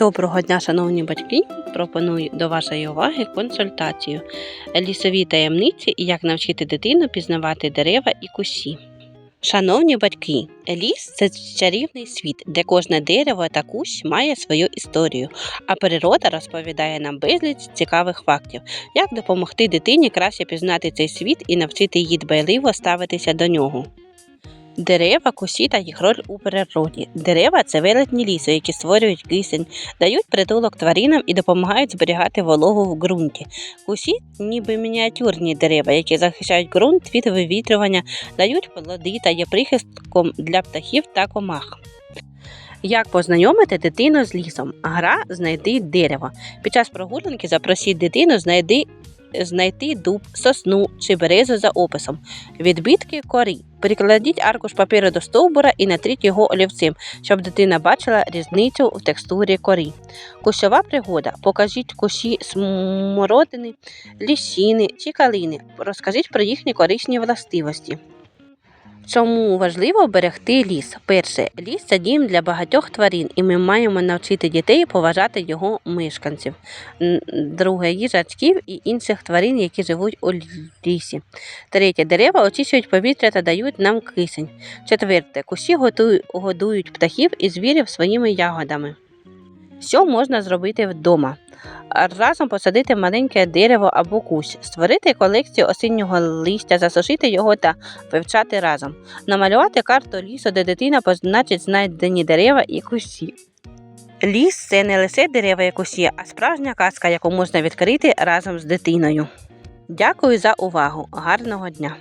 Доброго дня, шановні батьки! Пропоную до вашої уваги консультацію лісові таємниці і як навчити дитину пізнавати дерева і кущі. Шановні батьки, ліс це чарівний світ, де кожне дерево та кущ має свою історію, а природа розповідає нам безліч цікавих фактів, як допомогти дитині краще пізнати цей світ і навчити її дбайливо ставитися до нього. Дерева, кущі та їх роль у природі. Дерева це велетні лісу, які створюють кисень, дають притулок тваринам і допомагають зберігати вологу в ґрунті. Кущі ніби мініатюрні дерева, які захищають ґрунт від вивітрювання, дають плоди та є прихистком для птахів та комах. Як познайомити дитину з лісом? Гра знайди дерево. Під час прогулянки запросіть дитину знайди, знайти дуб, сосну чи березу за описом. Відбитки корі. Прикладіть аркуш паперу до стовбура і натріть його олівцем, щоб дитина бачила різницю в текстурі корі. Кущова пригода. Покажіть кущі смородини, ліщини чи калини. Розкажіть про їхні корисні властивості. Чому важливо берегти ліс? Перше, ліс це дім для багатьох тварин, і ми маємо навчити дітей поважати його мешканців. Друге, їжачків і інших тварин, які живуть у лісі. Третє, дерева очищують повітря та дають нам кисень. Четверте, кущі годують птахів і звірів своїми ягодами. Що можна зробити вдома? Разом посадити маленьке дерево або кущ, створити колекцію осіннього листя, засушити його та вивчати разом, намалювати карту лісу, де дитина позначить знайдені дерева і кущі. Ліс це не лише дерева і кущі, а справжня казка, яку можна відкрити разом з дитиною. Дякую за увагу. Гарного дня!